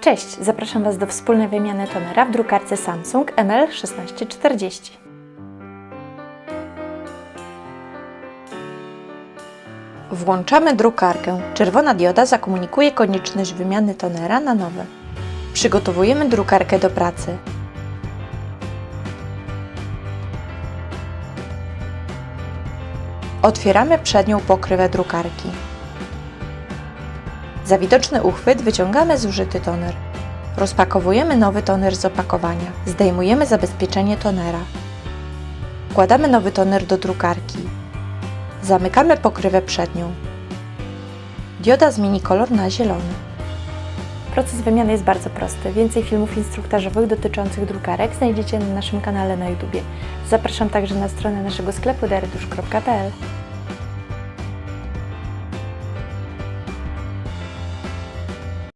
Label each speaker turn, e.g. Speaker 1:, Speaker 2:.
Speaker 1: Cześć, zapraszam Was do wspólnej wymiany tonera w drukarce Samsung ML1640. Włączamy drukarkę. Czerwona dioda zakomunikuje konieczność wymiany tonera na nowy. Przygotowujemy drukarkę do pracy. Otwieramy przednią pokrywę drukarki. Za widoczny uchwyt wyciągamy zużyty toner. Rozpakowujemy nowy toner z opakowania. Zdejmujemy zabezpieczenie tonera. Wkładamy nowy toner do drukarki. Zamykamy pokrywę przednią. Dioda zmieni kolor na zielony. Proces wymiany jest bardzo prosty. Więcej filmów instruktażowych dotyczących drukarek znajdziecie na naszym kanale na YouTube. Zapraszam także na stronę naszego sklepu daretusz.pl.